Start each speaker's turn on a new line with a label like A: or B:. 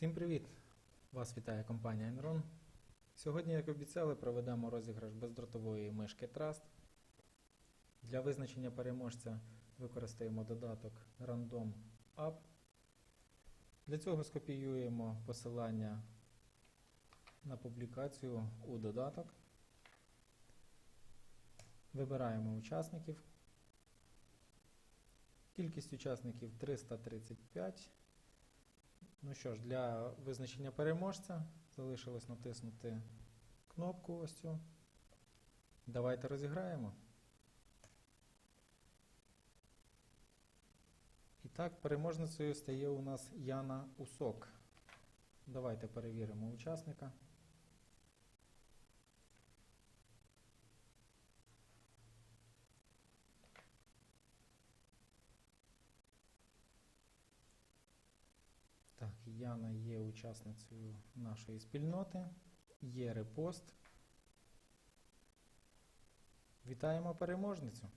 A: Всім привіт! Вас вітає компанія Enron. Сьогодні, як обіцяли, проведемо розіграш бездротової мишки Trust. Для визначення переможця використаємо додаток Random App. Для цього скопіюємо посилання на публікацію у додаток. Вибираємо учасників. Кількість учасників 335. Ну що ж, для визначення переможця залишилось натиснути кнопку ось цю. Давайте розіграємо. І так, переможницею стає у нас Яна Усок. Давайте перевіримо учасника. Яна є учасницею нашої спільноти. Є репост. Вітаємо переможницю!